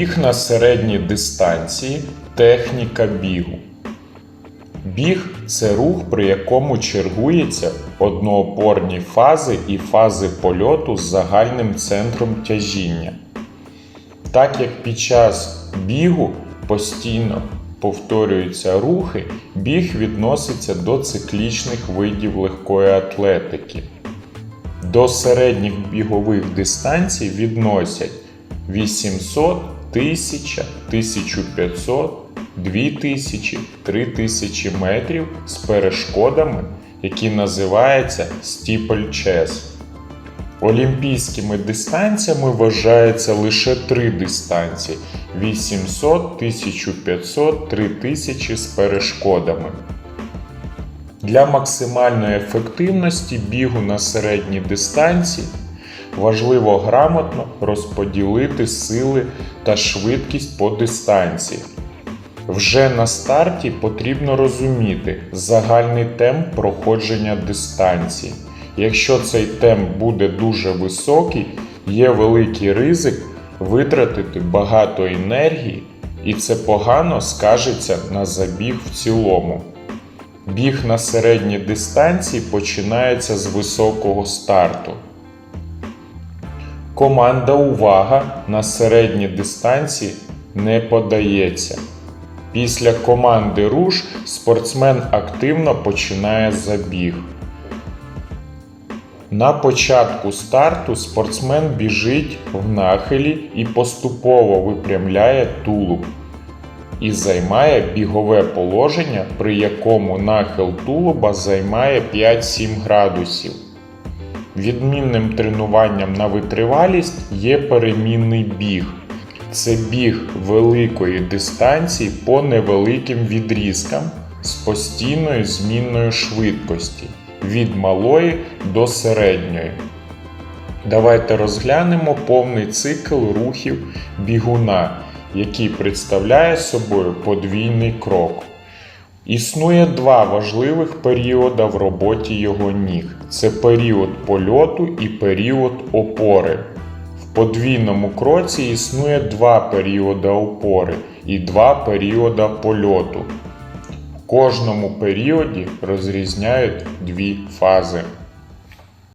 Біг на середній дистанції техніка бігу. Біг це рух, при якому чергуються одноопорні фази і фази польоту з загальним центром тяжіння. Так як під час бігу постійно повторюються рухи, біг відноситься до циклічних видів легкої атлетики. До середніх бігових дистанцій відносять 800, 1000, 1500, 2000, 3000 метрів з перешкодами, які називаються стіпльчес. Олімпійськими дистанціями вважається лише три дистанції 800, 1500, 3000 з перешкодами. Для максимальної ефективності бігу на середній дистанції важливо грамотно розподілити сили та швидкість по дистанції. Вже на старті потрібно розуміти загальний темп проходження дистанції. Якщо цей темп буде дуже високий, є великий ризик витратити багато енергії, і це погано скажеться на забіг в цілому. Біг на середній дистанції починається з високого старту. Команда увага на середній дистанції не подається. Після команди руш спортсмен активно починає забіг. На початку старту спортсмен біжить в нахилі і поступово випрямляє тулуб і займає бігове положення, при якому нахил тулуба займає 5-7 градусів. Відмінним тренуванням на витривалість є перемінний біг. Це біг великої дистанції по невеликим відрізкам з постійною змінною швидкості від малої до середньої. Давайте розглянемо повний цикл рухів бігуна, який представляє собою подвійний крок. Існує два важливих періоди в роботі його ніг: це період польоту і період опори. В подвійному кроці існує два періоди опори і два періоди польоту. В кожному періоді розрізняють дві фази.